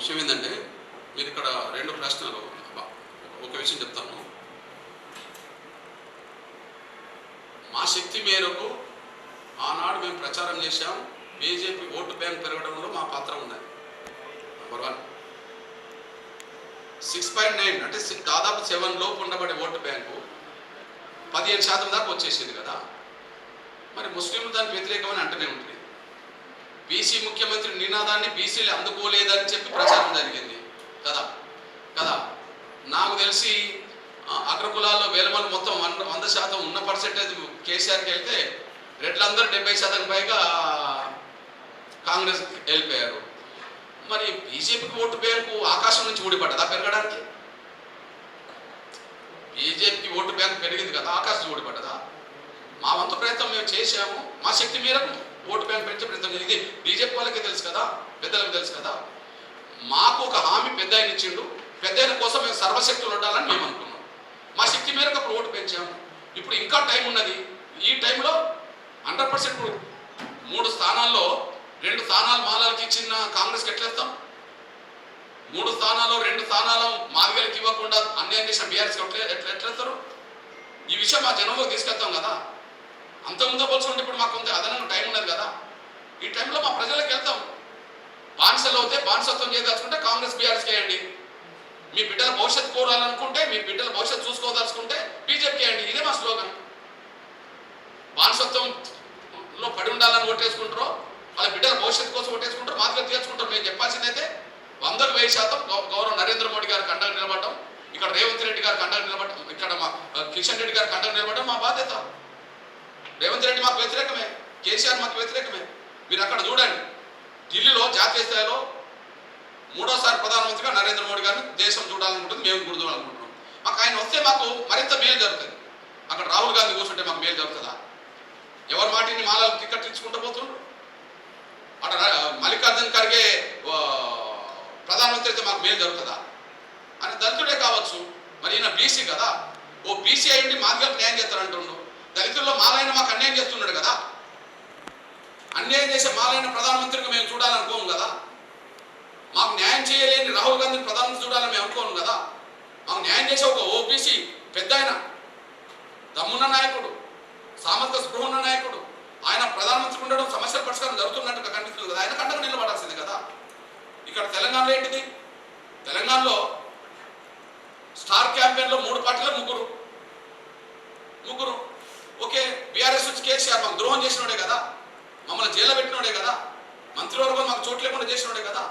విషయం ఏంటంటే మీరు ఇక్కడ రెండు ప్రశ్నలు ఒక విషయం చెప్తాను. మా శక్తి మేరకు ఆనాడు మేము ప్రచారం చేశాం. బీజేపీ ఓటు బ్యాంక్ పెరగడంలో మా పాత్ర ఉన్నది. Number one six point nine అంటే దాదాపు సెవెన్ లోపు ఉండబడే ఓటు బ్యాంకు పదిహేను శాతం దాకా వచ్చేసింది కదా. మరి ముస్లింలు దానికి వ్యతిరేకమని అంటూనే ఉంటుంది. బీసీ ముఖ్యమంత్రి నినాదాన్ని బీసీలు అందుకోలేదని చెప్పి ప్రచారం జరిగింది. కదా? కదా? నాకు తెలిసి అగ్రకులాల్లో వేలమలు మొత్తం వంద వంద శాతం ఉన్న పర్సెంటేజ్ కేసీఆర్కి వెళ్తే రెడ్లందరూ డెబ్బై శాతం పైగా కాంగ్రెస్ వెళ్ళిపోయారు. మరి బీజేపీకి ఓటు బ్యాంకు ఆకాశం నుంచి ఊడిపడ్డదా పెరగడానికి? బీజేపీకి ఓటు బ్యాంక్ పెరిగింది కదా ఆకాశం ఊడిపడ్డదా? మా వంతు ప్రయత్నం మేము చేశాము మా శక్తి మేరకు ఓటు బ్యాంక్ పెంచే ప్రయత్నం ఇది బీజేపీ వాళ్ళకి తెలుసు కదా పెద్దలకు తెలుసు కదా. మాకు ఒక హామీ పెద్ద ఆయన ఇచ్చిండు పెద్ద ఆయన కోసం మేము సర్వశక్తులు ఉండాలని మేము అనుకున్నాం. మా శక్తి మేరకు అప్పుడు ఓటు పెంచాము. ఇప్పుడు ఇంకా టైం ఉన్నది. ఈ టైంలో హండ్రెడ్ పర్సెంట్ మూడు స్థానాల్లో రెండు స్థానాలు మాలాలకి ఇచ్చిన కాంగ్రెస్కి ఎట్లేస్తాం? మూడు స్థానాలు రెండు స్థానాలు మాదిగలకి ఇవ్వకుండా అన్యాయం చేసిన బీఆర్ఎస్కి ఎట్లా ఎట్లా ఎట్లేస్తారు? ఈ విషయం మా జనంలోకి తీసుకెళ్తాం కదా. అంత ముందు పోల్చుకుంటే ఇప్పుడు మాకు కొంత అదనంగా టైం ఉన్నది కదా. ఈ టైంలో మా ప్రజలకు వెళ్తాం. బానిసలు అవుతే బానిసత్వం చేయదలుచుకుంటే కాంగ్రెస్ బీఆర్ఎస్ చేయండి మీ బిడ్డల భవిష్యత్తు కోరాలనుకుంటే మీ బిడ్డల భవిష్యత్తు చూసుకోదలుచుకుంటే బీజేపీ అండి. ఇదే మా స్లోగన్. బానిసత్వంలో పడి ఉండాలని ఓటేసుకుంటారో వాళ్ళ బిడ్డల భవిష్యత్తు కోసం ఓటేసుకుంటారు మాత్రం తీర్చుకుంటారు. మేము చెప్పాల్సిందైతే వందకు వెయ్యి శాతం గౌ- గౌరవ నరేంద్ర మోడీ గారి కండగా నిలబడటం ఇక్కడ రేవంత్ రెడ్డి గారి కండగా నిలబడటం ఇక్కడ మా కిషన్ రెడ్డి గారి కండగా నిలబడటం మా బాధ్యత. రేవంత్ రెడ్డి మాకు వ్యతిరేకమే కేసీఆర్ మాకు వ్యతిరేకమే. మీరు అక్కడ చూడండి. ఢిల్లీలో జాతీయ స్థాయిలో మూడోసారి ప్రధానమంత్రిగా నరేంద్ర మోడీ గారిని దేశం చూడాలనుకుంటుంది మేము కూడా మాకు ఆయన వస్తే మాకు మరింత మేలు జరుగుతుంది. అక్కడ రాహుల్ గాంధీ కూర్చుంటే మాకు మేలు జరుగుతుందా? ఎవరి మాటిని మాలలు టికెట్ ఇచ్చుకుంటూ పోతుండ్రు? అక్కడ మల్లికార్జున్ ఖర్గే ప్రధానమంత్రి అయితే మాకు మేలు జరుగుతుందా? అని దళితుడే కావచ్చు. మరి ఈయన బీసీ కదా. ఓ బీసీ అయ్యండి మాదిగలకు న్యాయం చేస్తారంటుండు. దళితుల్లో మాలైన మాకు అన్యాయం చేస్తున్నాడు కదా. అన్యాయం చేసే మాలైన ప్రధానమంత్రిగా మేము చూడాలనుకోము కదా. మాకు న్యాయం చేయలేని రాహుల్ గాంధీని ప్రధానమంత్రి చూడాలని మేము అనుకోము కదా? మాకు న్యాయం చేసే ఒక ఓబీసీ పెద్ద ఆయన. దమ్మున్న నాయకుడు సామర్థ్య స్పృహ ఉన్న నాయకుడు. ఆయన ప్రధానమంత్రి ఉండడం సమస్యల పరిష్కారం జరుగుతున్నట్టుగా కనిపిస్తుంది కదా? ఆయన కంటకు నిలబడాల్సింది కదా? ఇక్కడ తెలంగాణలో ఏంటిది? తెలంగాణలో స్టార్ క్యాంపెయిన్లో మూడు పార్టీలు ముగ్గురు. ముగ్గురు. ఓకే బీఆర్ఎస్ వచ్చి కేసీఆర్ మాకు ద్రోహం చేసినోడే కదా? మమ్మల్ని జైల్లో పెట్టినోడే కదా? మంత్రివర్గం మాకు చోటు లేకుండా చేసినోడే కదా?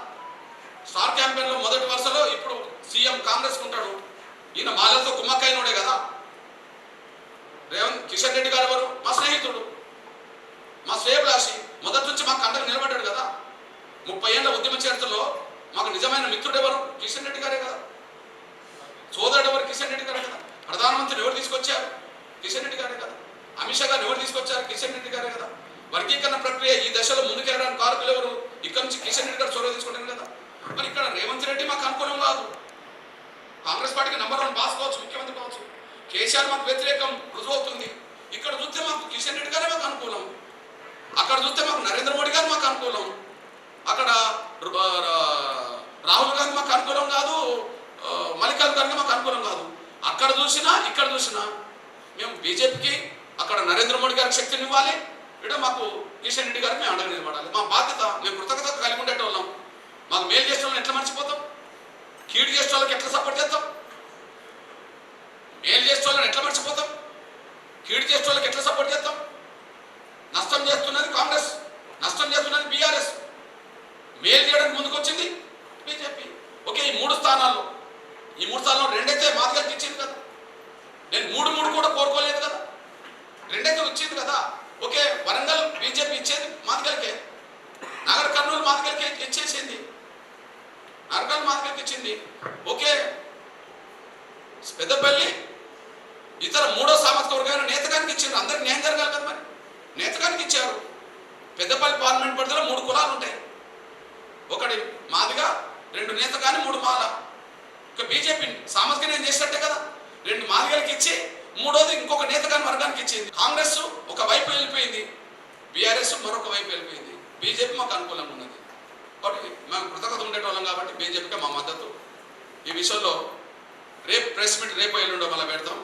స్టార్ క్యాంపెయిన్లో మొదటి వరుసలో ఇప్పుడు సీఎం కాంగ్రెస్ ఉంటాడు ఈయన మాలతో కుమ్మక్కైనోడే కదా. రేవంత్ కిషన్ రెడ్డి గారు ఎవరు మా స్నేహితుడు. మా శ్రేయభిలాషి. మొదటి నుంచి మాకు అండగా నిలబడ్డాడు కదా. ముప్పై ఏళ్ళ ఉద్యమ చరిత్రలో మాకు నిజమైన మిత్రుడు ఎవరు కిషన్ రెడ్డి గారే కదా. సోదరుడు ఎవరు కిషన్ రెడ్డి గారే కదా. ప్రధానమంత్రిని ఎవరు తీసుకొచ్చారు? కిషన్ రెడ్డి గారే కదా. అమిత్ షా గారు ఎవరు తీసుకొచ్చారు? కిషన్ రెడ్డి గారే కదా. వర్గీకరణ ప్రక్రియ ఈ దశలో ముందుకెళ్ళడానికి కారకులు ఎవరు? ఇక్కడ నుంచి కిషన్ రెడ్డి గారు చొరవ తీసుకుంటారు కదా. మరి ఇక్కడ రేవంత్ రెడ్డి మాకు అనుకూలం కాదు. కాంగ్రెస్ పార్టీకి నెంబర్ వన్ బాస్ కావచ్చు ముఖ్యమంత్రి కావచ్చు. కేసీఆర్ మాకు వ్యతిరేకం రుజువు అవుతుంది. ఇక్కడ చూస్తే మాకు కిషన్ రెడ్డి గారే మాకు అనుకూలం. అక్కడ చూస్తే మాకు నరేంద్ర మోడీ గారు మాకు అనుకూలం. అక్కడ రాహుల్ గాంధీ మాకు అనుకూలం కాదు మల్లికార్జున ఖర్గే మాకు అనుకూలం కాదు. అక్కడ చూసినా ఇక్కడ చూసినా మేము బీజేపీకి అక్కడ నరేంద్ర మోడీ గారికి శక్తిని ఇవ్వాలి. ఇక్కడ మాకు కిషన్ రెడ్డి గారికి మేము అండగా నిలబడాలి. మా బాధ్యత మేము కృతజ్ఞత కలిగి ఉండేటోళ్ళం. మాకు మేలు చేసిన వాళ్ళని ఎట్లా మర్చిపోతాం? కీడు చేసే వాళ్ళకి ఎట్లా సపోర్ట్ చేస్తాం? మేలు చేసిన వాళ్ళని ఎట్లా మర్చిపోతాం? కీడు చేసే వాళ్ళకి ఎట్లా సపోర్ట్ చేస్తాం? నష్టం చేస్తున్నది కాంగ్రెస్ నష్టం చేస్తున్నది బీఆర్ఎస్. మేలు చేయడానికి ముందుకు వచ్చింది బీజేపీ. ఓకే ఈ మూడు స్థానాల్లో ఈ మూడు స్థానాల్లో రెండైతే మాదిగలకి ఇచ్చింది కదా. నేను మూడు మూడు కూడా కోరుకోలేదు కదా. రెండైతే వచ్చింది కదా. ఓకే వరంగల్ బీజేపీ ఇచ్చేది మాదిగలకే. నగర కర్నూలు మాదిగలకే ఇచ్చేసింది. అర్బన్ మార్కెట్ ఇచ్చింది ఓకే. పెద్దపల్లి ఇతర మూడో సామర్థ్య వర్గాల నేతకానికి ఇచ్చారు. అందరికి నేను జరగాలి కదా మరి? నేతకానికి ఇచ్చారు. పెద్దపల్లి పార్లమెంట్ పరిధిలో మూడు కులాలు ఉంటాయి. ఒకటి మాదిగా రెండు నేత కానీ మూడు మాల. ఇంకా బీజేపీ సామాజిక నేను చేసినట్టే కదా? రెండు మాదిగలకి ఇచ్చి మూడోది ఇంకొక నేత కానీ వర్గానికి ఇచ్చింది. కాంగ్రెస్ ఒక వైపు వెళ్ళిపోయింది. బీఆర్ఎస్ మరొక వైపు వెళ్ళిపోయింది. బీజేపీ మాకు అనుకూలంగా ఉన్నది. కాబట్టి మేము కృతజ్ఞత ఉండేటోళ్ళం కాబట్టి బీజేపీకి మా మద్దతు. ఈ విషయంలో రేపు ప్రెస్ మీట్ రేపు ఎల్లుండో మళ్ళీ పెడతాం.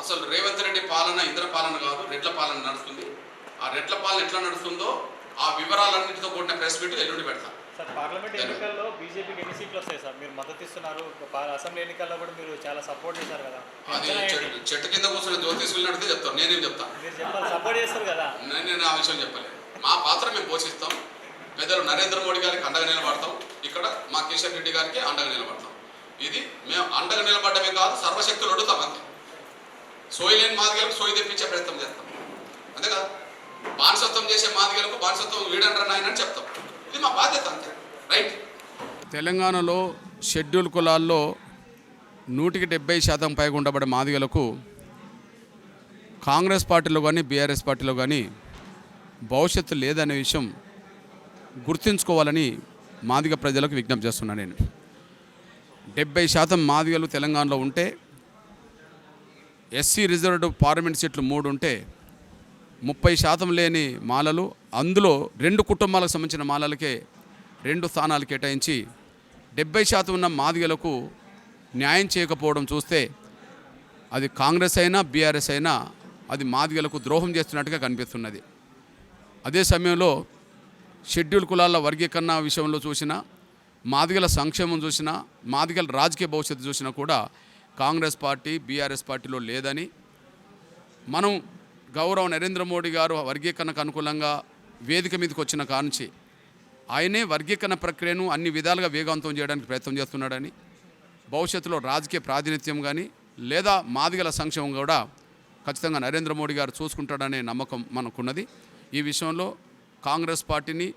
అసలు రేవంత్ రెడ్డి పాలన ఇంద్ర పాలన కాదు రెడ్ల పాలన నడుస్తుంది. ఆ రెడ్ల పాలన ఎట్లా నడుస్తుందో ఆ వివరాలన్నింటితో కూడిన ప్రెస్ మీట్ ఎల్లుండి పెడతాం. సార్ పార్లమెంట్ ఎన్నికల్లో బీజేపీకి ఎన్ని సీట్లు వస్తాయి సార్? మీరు మద్దతు ఇస్తున్నారు. అసెంబ్లీ ఎన్నికల్లో కూడా మీరు చాలా సపోర్ట్ చేశారు కదా. అది? చెట్టు కింద కూర్చొని జ్యోతిష్ వెళ్ళినట్టు చెప్తాను. నేనేం చెప్తాను. మీరు చెప్పాలి సపోర్ట్ చేస్తారు కదా. నేను ఆ విషయం చెప్పలేదు. మా పాత్ర మేము పోషిస్తాం. పెద్దలు నరేంద్ర మోడీ గారికి అండగా నిలబడతాం. ఇక్కడ మా కిషన్ రెడ్డి గారికి అండగా నిలబడతాం. ఇది మేము అండగా నిలబడమే కాదు సర్వశక్తులు అడుగుతాం అంతే. సోయి లేని మాదిగలకు సోయి తెప్పించే ప్రయత్నం చేస్తాం. అంతే కదా? బానిసత్వం చేసే మాదిగలకు బానిసత్వం వీడంటారు నాయన అని చెప్తాం. ఇది మా బాధ్యత అంతే. రైట్ తెలంగాణలో షెడ్యూల్ కులాల్లో నూటికి డెబ్బై శాతం పైగా ఉండబడే మాదిగలకు కాంగ్రెస్ పార్టీలో కానీ బీఆర్ఎస్ పార్టీలో కానీ భవిష్యత్తు లేదనే విషయం గుర్తుంచుకోవాలని మాదిగ ప్రజలకు విజ్ఞప్తి చేస్తున్నాను నేను. డెబ్బై శాతం మాదిగలు తెలంగాణలో ఉంటే ఎస్సీ రిజర్వ్డ్ పార్లమెంట్ సీట్లు మూడు ఉంటే ముప్పై శాతం లేని మాలలు అందులో రెండు కుటుంబాలకు సంబంధించిన మాలలకే రెండు స్థానాలు కేటాయించి డెబ్బై శాతం ఉన్న మాదిగలకు న్యాయం చేయకపోవడం చూస్తే అది కాంగ్రెస్ అయినా బీఆర్ఎస్ అయినా అది మాదిగలకు ద్రోహం చేస్తున్నట్టుగా కనిపిస్తున్నది. అదే సమయంలో షెడ్యూల్ కులాల వర్గీకరణ విషయంలో చూసినా మాదిగల సంక్షేమం చూసినా మాదిగల రాజకీయ భవిష్యత్తు చూసినా కూడా కాంగ్రెస్ పార్టీ బీఆర్ఎస్ పార్టీలో లేదని. మనం గౌరవ నరేంద్ర మోడీ గారు వర్గీకరణకు అనుకూలంగా వేదిక మీదకి వచ్చిన కానుంచి ఆయనే వర్గీకరణ ప్రక్రియను అన్ని విధాలుగా వేగవంతం చేయడానికి ప్రయత్నం చేస్తున్నాడని భవిష్యత్తులో రాజకీయ ప్రాతినిధ్యం కానీ లేదా మాదిగల సంక్షేమం కూడా ఖచ్చితంగా నరేంద్ర మోడీ గారు చూసుకుంటాడనే నమ్మకం మనకున్నది. ఈ విషయంలో కాంగ్రెస్ పార్టీని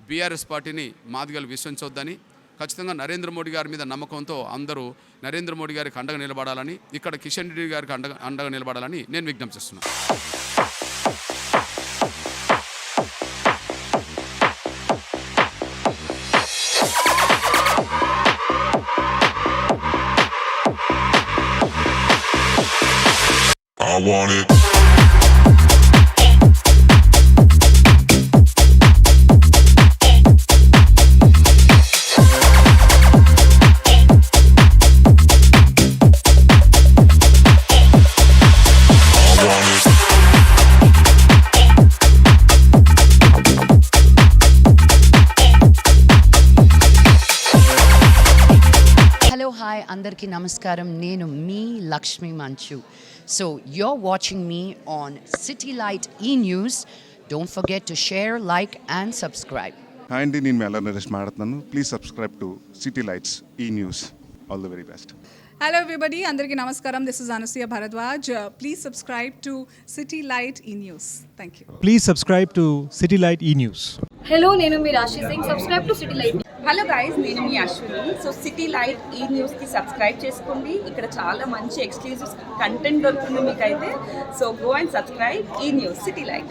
బీఆర్ఎస్ పార్టీని మాదిగలు విశ్వసించొద్దని ఖచ్చితంగా నరేంద్ర మోడీ గారి మీద నమ్మకంతో అందరూ నరేంద్ర మోడీ గారికి అండగా నిలబడాలని ఇక్కడ కిషన్ రెడ్డి గారికి అండగా అండగా నిలబడాలని నేను విజ్ఞప్తి చేస్తున్నాను I want it. హాయ్ అందరికీ నమస్కారం. నేను మీ Lakshmi Manchu. So your watching me on City Light E News don't forget to share like and subscribe hi అండి నేను మెల్ల నరేష్ మాట్లాడుతున్నాను. Please subscribe to City Light E News all the very best hello everybody అందరికీ నమస్కారం. This is Anasuya Bharadwaj please subscribe to City Light E News thank you Please subscribe to City Light E News. Hello నేను మీ Rashi Singh. Subscribe to City Light hello guys నేను మీ Ashwini. So City Light E న్యూస్కి subscribe చేసుకోండి. ఇక్కడ చాలా మంచి exclusive content దొరుకుతుంది మీకైతే. So go and subscribe E News City Light